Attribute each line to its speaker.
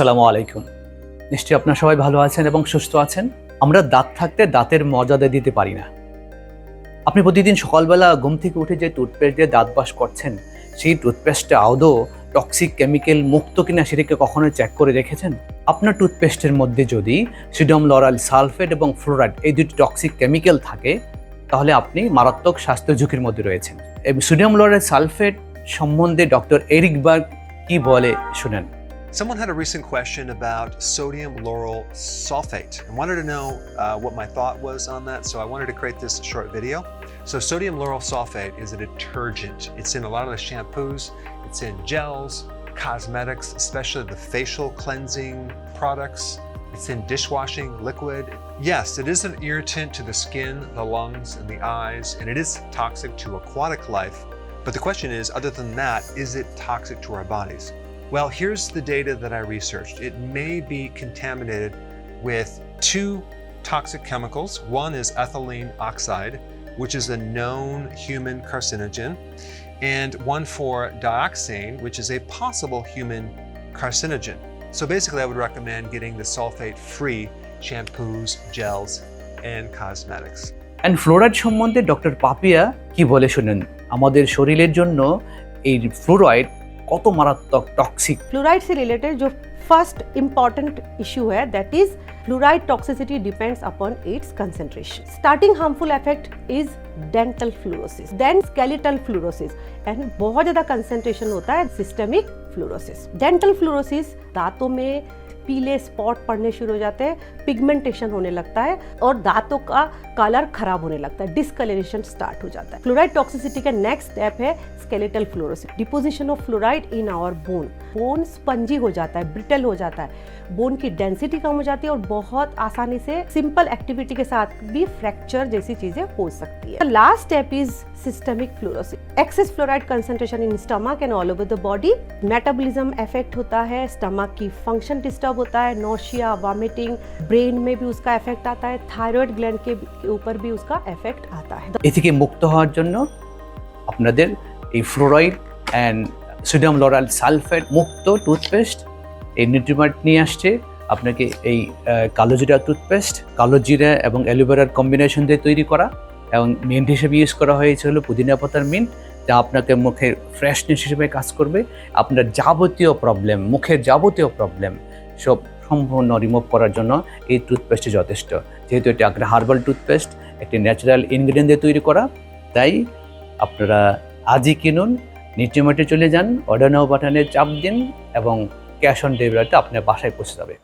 Speaker 1: আসসালামু আলাইকুম। নিশ্চয়ই আপনারা সবাই ভালো আছেন এবং সুস্থ আছেন। আমরা দাঁত থাকতে দাঁতের মর্যাদা দিতে পারি না। আপনি প্রতিদিন সকালবেলা ঘুম থেকে উঠে যে টুথপেস্ট দিয়ে দাঁত ব্রাশ করছেন, সেই টুথপেস্টটা আদৌ টক্সিক কেমিক্যাল মুক্ত কিনা সেটাকে কখনো চেক করে রেখেছেন আপনার টুথপেস্টের মধ্যে যদি সিডম লরাল সালফেট এবং ফ্লোরাইড এই দুটি টক্সিক কেমিক্যাল থাকে, তাহলে আপনি মারাত্মক স্বাস্থ্য ঝুঁকির মধ্যে রয়েছেন। এই সোডিয়াম লরাল সালফেট সম্বন্ধে ডক্টর এরিক বার্গ কি বলে শুনেন?
Speaker 2: Someone had a recent question about sodium lauryl sulfate and wanted to know uh, what my thought was on that, so I wanted to create this short video. So, sodium lauryl sulfate is a detergent. It's in a lot of the shampoos, it's in gels, cosmetics, especially the facial cleansing products. It's in dishwashing liquid. Yes, it is an irritant to the skin, the lungs, and the eyes, and it is toxic to aquatic life. But the question is other than that, is it toxic to our bodies? Well, here's the data that I researched. It may be contaminated with two toxic chemicals. One is ethylene oxide, which is a known human carcinogen, and one for dioxane, which is a possible human carcinogen. So basically, I would recommend getting the sulfate free shampoos, gels, and cosmetics.
Speaker 1: And fluoride সম্বন্ধে doctor Papiya কি বলে শুনেন আমাদের শরীরের জন্য এই fluoride কত মারাত্মক টক্সিক
Speaker 3: फ्लोराइड से रिलेटेड जो फर्स्ट इम्पॉर्टेंट इशू है that is fluoride toxicity depends upon its concentration starting harmful effect is dental fluorosis then skeletal fluorosis and बहुत ज़्यादा कंसेंट्रेशन होता है सिस्टमिक फ्लोरोसिस डेंटल फ्लोरोसिस दांतों में पीले स्पॉट पड़ने शुरू हो जाते हैं पिगमेंटेशन होने लगता है और दांतों का कलर खराब होने लगता है डिसकलरेशन स्टार्ट हो जाता है। फ्लोराइड टॉक्सिसिटी का नेक्स्ट स्टेप है skeletal fluorosis deposition of fluoride in our bone bone spongy हो जाता है ब्रिटल हो जाता है। बोन की डेंसिटी कम हो जाती है और बहुत आसानी से सिंपल एक्टिविटी के साथ भी फ्रैक्चर जैसी चीज़ें हो सकती है। Last step is systemic fluorosis excess fluoride concentration in stomach and all over the body metabolism effect होता है स्टमक की फ़ंक्शन डिस्टर्ब होता है नोशिया वॉमिटिंग ब्रेन में भी उसका इफेक्ट आता है थायराइड ग्लैंड के के ऊपर भी उसका इफेक्ट आता है
Speaker 1: এ থেকে মুক্ত হওয়ার জন্য আপনাদের এই fluoride and sodium lauryl sulphate মুক্ত টুথপেস্ট এই নিউট্রিমার্ট নিয়ে আসছে আপনাকে এই আহ, কালো জিরা টুথপেস্ট কালো জিরা এবং অ্যালোভেরার কম্বিনেশন দিয়ে তৈরি করা এবং মিন্ট হিসেবে ইউজ করা হয়েছে হলো পুদিনা পাতার মিন্ট যা আপনাকে মুখের ফ্রেশনেস হিসেবে কাজ করবে আপনার যাবতীয় প্রবলেম মুখের যাবতীয় প্রবলেম সব সম্পূর্ণ রিমুভ করার জন্য এই টুথপেস্টটি যথেষ্ট। যেহেতু এটি একটা হার্বাল টুথপেস্ট একটি ন্যাচারাল ইনগ্রিডিয়েন্ট দিয়ে তৈরি করা, তাই আপনারা আজই কিনুন, নিচে চলে যান অর্ডার নাও বাটনে চাপ দিন এবং ক্যাশ অন ডেলিভারিটা আপনার বাসায় পৌঁছে যাবে।